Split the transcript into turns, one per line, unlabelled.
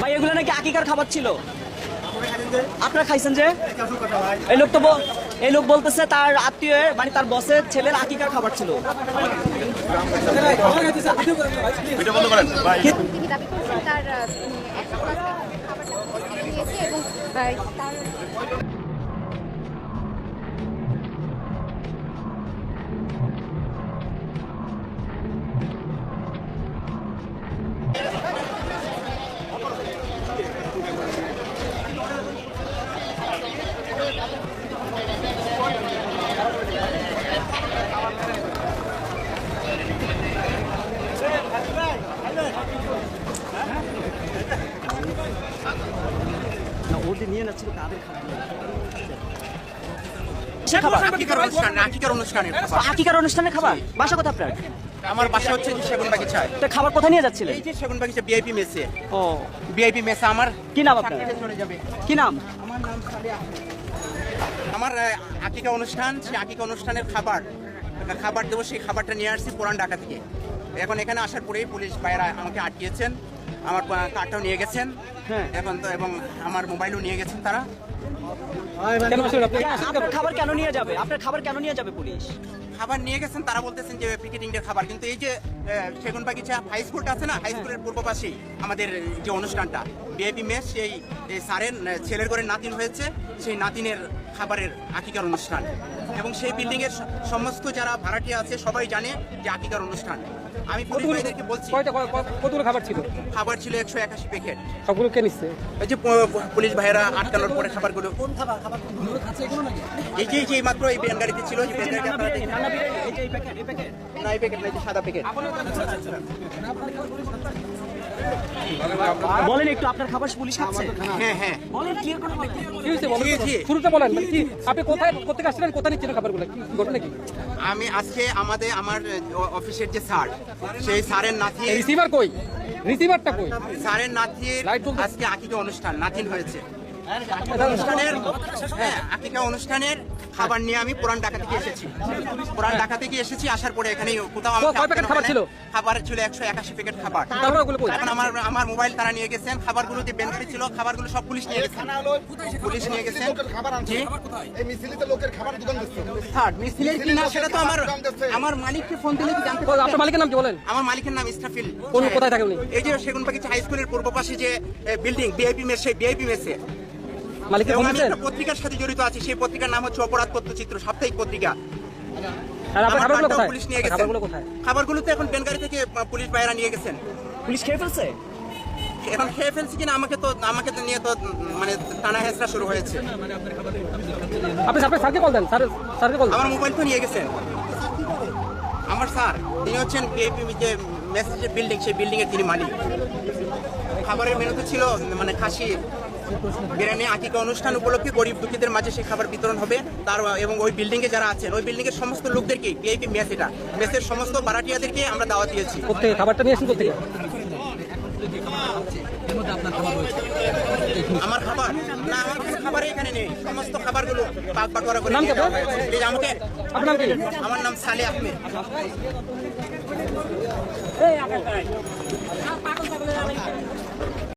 ভাই এগুলো নাকি আকিকার খাবার ছিল? আপনারা খাইছেন যে? এই লোক তো বল- এই লোক বলতেছে তার আত্মীয় মানে তার বসের ছেলের আকিকার খাবার ছিল।
তার
নিয়ে যাচ্ছিল তাদের খাবার।
আকিকার অনুষ্ঠানের খাবার।
আকিকার অনুষ্ঠানে খাবার? বাসা কথা আপনার?
আমার বাসা হচ্ছে সেগুন বাগিচায়
তা খাবার কোথায় নিয়ে যাচ্ছিলেন?
এই যে সেগুন বাগিচা বিআইপি মেসে।
ও।
বিআইপি মেসে আমার
কি নাম আপনার?
চাকরিতে চলে যাবে।
কি নাম?
আমার নাম সালে আমার আকিকা অনুষ্ঠান সেই আকিকা অনুষ্ঠানের খাবার। খাবার দেবো সেই খাবারটা নিয়ে আসছি পুরান ঢাকা থেকে। এখন এখানে আসার পরেই পুলিশ ভাইয়েরা আমাকে আটকিয়েছেন। আমার কার্ডটাও নিয়ে গেছেন।
হ্যাঁ।
এখন তো এবং আমার মোবাইলও নিয়ে গেছেন তারা।
আপনার খাবার কেন নিয়ে যাবে? আপনার খাবার কেন নিয়ে যাবে পুলিশ?
খাবার নিয়ে গেছেন তারা বলতেছেন যে পিকেটিং খাবার। কিন্তু এই যে সেগুন বাগিচা হাই স্কুলটা আছে না হাই স্কুলের পূর্ব পাশেই আমাদের যে অনুষ্ঠানটা বিআইপি মেস সেই স্যারের ছেলের ঘরে নাতিন হয়েছে সেই নাতিনের খাবারের আকিকার অনুষ্ঠান। এবং সেই বিল্ডিং এর সমস্ত যারা ভাড়াটিয়া আছে সবাই জানে যে আকিকার অনুষ্ঠান। আমি পুলিশ ভাইদেরকে বলছি
কয়টা কয়- কয়- কতগুলো খাবার ছিল?
খাবার ছিল একশো একাশি প্যাকেট।
সবগুলো কে নিচ্ছে?
এই যে পুলিশ ভাইয়েরা আটকানোর পরে খাবারগুলো এই যে এই যে মাত্র এই ভ্যান গাড়িতে ছিল যে ভ্যান গাড়িতে আপনারা দেখেন।
রান্না এই যে এই প্যাকেট, এই প্যাকেট।
না এই প্যাকেট না এই যে সাদা প্যাকেট।
বলেন একটু আপনার খাবার পুলিশ খাচ্ছে
হ্যাঁ হ্যাঁ।
বলেন ক্লিয়ার করে বলেন
কি হয়েছে বলেন। শুরুতে বলেন মানে কি? আপনি কোথায় কোথেকে আসছিলেন কোথায় নিচ্ছেন খাবারগুলো? কি কি ঘটনা কি?
আমি আজকে আমাদের আমার অফিসের যে স্যার সেই স্যারের নাতি
রিসিভার কই? রিসিভারটা কই?
স্যারের নাতির আজকে আকিকা অনুষ্ঠান নাতিন হয়েছে। অনুষ্ঠানের হ্যাঁ আকিকা অনুষ্ঠানের খাবার নিয়ে আমি পুরান ঢাকা থেকে এসেছি। পুরান ঢাকা থেকে এসেছি আসার পরে এখানে কোথাও আটকানো
খাবার ছিল?
না। খাবার ছিল একশো একাশি প্যাকেট খাবার। এখন আমার আমার মোবাইল তারা নিয়ে গেছেন খাবারগুলো যে বেঞ্চে ছিল খাবারগুলো সব পুলিশ নিয়ে গেছেন। পুলিশ নিয়ে গেছেন।
খাবার
সেটা তো আমার আমার মালিককে ফোন দিলে জানতে
আপনার মালিকের নাম কি বলেন?
আমার মালিকের নাম ইস্টাফিল।
কোন কোথায় থাকে উনি?
এই যে সেগুন বাগিচা হাই স্কুলের পূর্ব পাশে যে বিল্ডিং বিআইপি মেস সেই বিআইপি
মালিকের
পত্রিকার সাথে জড়িত আছি সেই পত্রিকার নাম হচ্ছে অপরাধ তথ্যচিত্র সাপ্তাহিক পত্রিকা।
খাবারগুলো কোথায়
পুলিশ নিয়ে গেছে।
খাবারগুলো কোথায়?
খাবারগুলো তো এখন বেনগাড়ি থেকে পুলিশ বাইরা নিয়ে গেছেন।
পুলিশ খেয়ে ফেলছে?
এখন খেয়ে ফেলছি কিনা আমাকে তো আমাকে তো নিয়ে তো মানে টানা হেসরা শুরু হয়েছে।
আপনি আপনার স্যারকে কল দেন। স্যার স্যারকে কল
আমার মোবাইল তো নিয়ে গেছেন। আমার স্যার তিনি হচ্ছেন বিআইপি যে মেসেজের বিল্ডিং সেই বিল্ডিং এর তিনি মালিক। খাবারের মেনুতে ছিল মানে খাসি বিরিয়ানি আকিকা অনুষ্ঠান উপলক্ষে গরিব দুঃখীদের মাঝে সেই খাবার বিতরণ হবে। তার এবং ওই বিল্ডিং এ যারা আছেন ওই বিল্ডিং এর সমস্ত লোকদেরকে বিআইপি মেস এটা মেসের সমস্ত ভাড়াটিয়াদেরকে আমরা দাওয়াত দিয়েছি।
খাবারটা নিয়ে আসেন কোথেকে?
আমার খাবার? না আমার কোনো খাবারই এখানে নেই। সমস্ত খাবারগুলো পাক পাকড়া করে আমাকে
আপনার কি?
আমার নাম সালে আহমেদ।